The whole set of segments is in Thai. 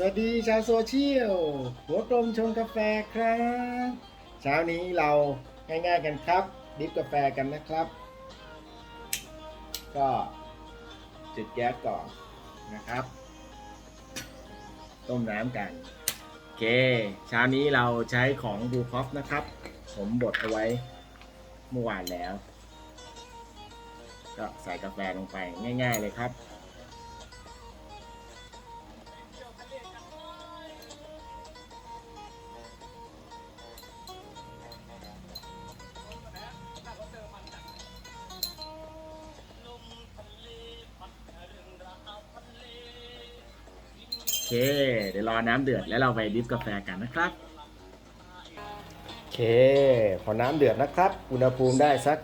สวัสดีชาวโซเชียล หัวกลมชงกาแฟครับ เช้านี้เราง่ายๆกันครับ ดิฟกาแฟกันนะครับ ก็จุดแก๊สก่อนนะครับ ต้มน้ำกันโอเคเช้านี้เราใช้ของบูคอฟนะครับ ผมบดเอาไว้เมื่อวานแล้ว ก็ใส่กาแฟลงไปง่าย ๆเลยครับ เค เดี๋ยวรอน้ำเดือดแล้วเราไปดริฟกาแฟกันนะครับ โอเค พอน้ำเดือดนะครับ อุณหภูมิได้สัก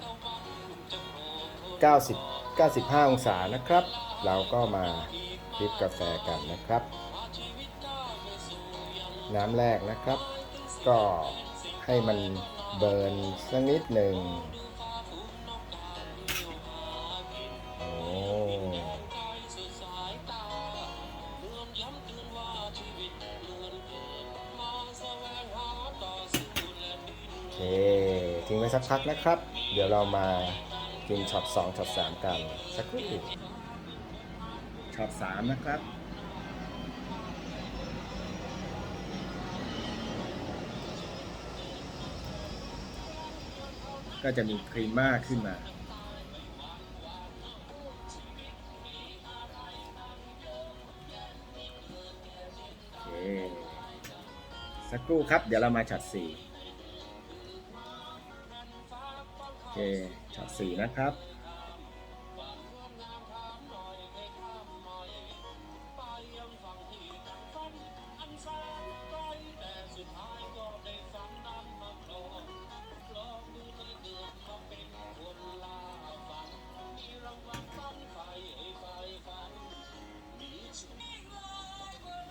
90 95 องศานะครับ เราก็มาดริฟกาแฟกันนะครับ น้ำแรกนะครับ ก็ให้มันเบิร์นสักนิดหนึ่ง เค ทิ้งไว้สักพักนะครับ เดี๋ยวเรามากินช็อต2ช็อต3 กัน สักครู่ช็อต3นะครับก็จะมีครีมมากขึ้นมาโอเคสักครู่ครับ เดี๋ยวเรามาช็อต4 เคช็อตสี่นะครับ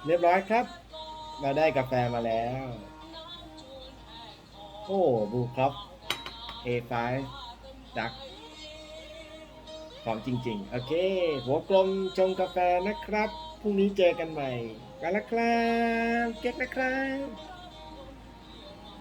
เรียบร้อยครับ เราได้กาแฟมาแล้ว โอ้ บูครับ A5 ดักของจริง ๆ โอเค หัวกลมชงกาแฟนะครับ พรุ่งนี้เจอกันใหม่ กันละครับ เก๊กนะครับ